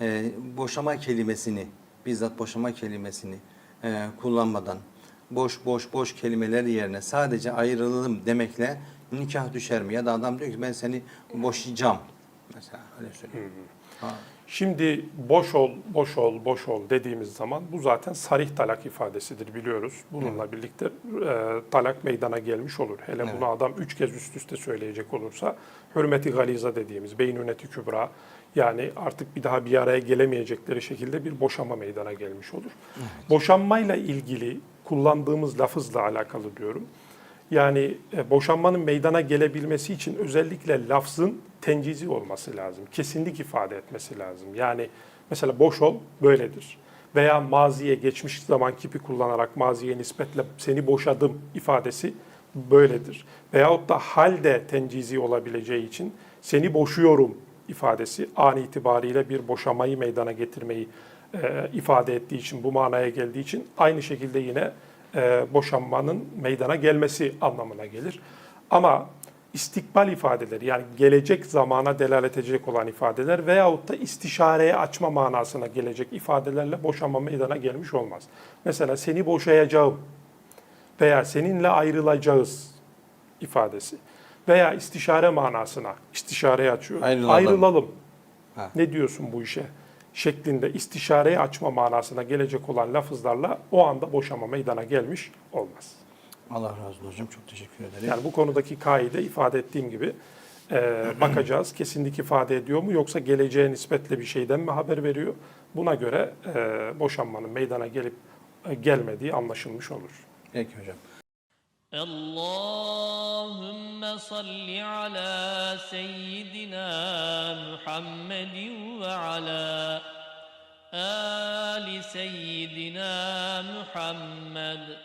e, boşama kelimesini, bizzat boşama kelimesini e, kullanmadan boş boş boş kelimeler yerine sadece ayrılalım demekle nikah düşer mi? Ya da adam diyor ki ben seni boşayacağım. Mesela öyle söyleyeyim. Şimdi boş ol, boş ol, boş ol dediğimiz zaman bu zaten sarih talak ifadesidir biliyoruz. Bununla birlikte e, talak meydana gelmiş olur. Hele Evet. bunu adam üç kez üst üste söyleyecek olursa hürmeti galiza dediğimiz beynüneti kübra yani artık bir daha bir araya gelemeyecekleri şekilde bir boşanma meydana gelmiş olur. Boşanmayla ilgili kullandığımız lafızla alakalı diyorum. Yani e, boşanmanın meydana gelebilmesi için özellikle lafzın tencizi olması lazım. Kesinlik ifade etmesi lazım. Yani mesela boş ol böyledir. Veya maziye geçmiş zaman kipi kullanarak maziye nispetle seni boşadım ifadesi böyledir. Veyahut da halde tencizi olabileceği için seni boşuyorum ifadesi an itibariyle bir boşamayı meydana getirmeyi e, ifade ettiği için, bu manaya geldiği için aynı şekilde yine e, boşanmanın meydana gelmesi anlamına gelir. Ama istikbal ifadeleri yani gelecek zamana delalet edecek olan ifadeler veyahut da istişareye açma manasına gelecek ifadelerle boşanma meydana gelmiş olmaz. Mesela seni boşayacağım veya seninle ayrılacağız ifadesi veya istişare manasına istişareye açıyor. Ayrılalım. Ayrılalım. Ha. Ne diyorsun bu işe? şeklinde istişareyi açma manasına gelecek olan lafızlarla o anda boşama meydana gelmiş olmaz. Allah razı olsun hocam. Çok teşekkür ederim. Yani bu konudaki kaide ifade ettiğim gibi e, bakacağız. Kesinlik ifade ediyor mu yoksa geleceğe nispetle bir şeyden mi haber veriyor? Buna göre e, boşanmanın meydana gelip e, gelmediği anlaşılmış olur. Peki hocam. Allahümme salli ala seyyidina Muhammedin وعلى آل سيدنا محمد.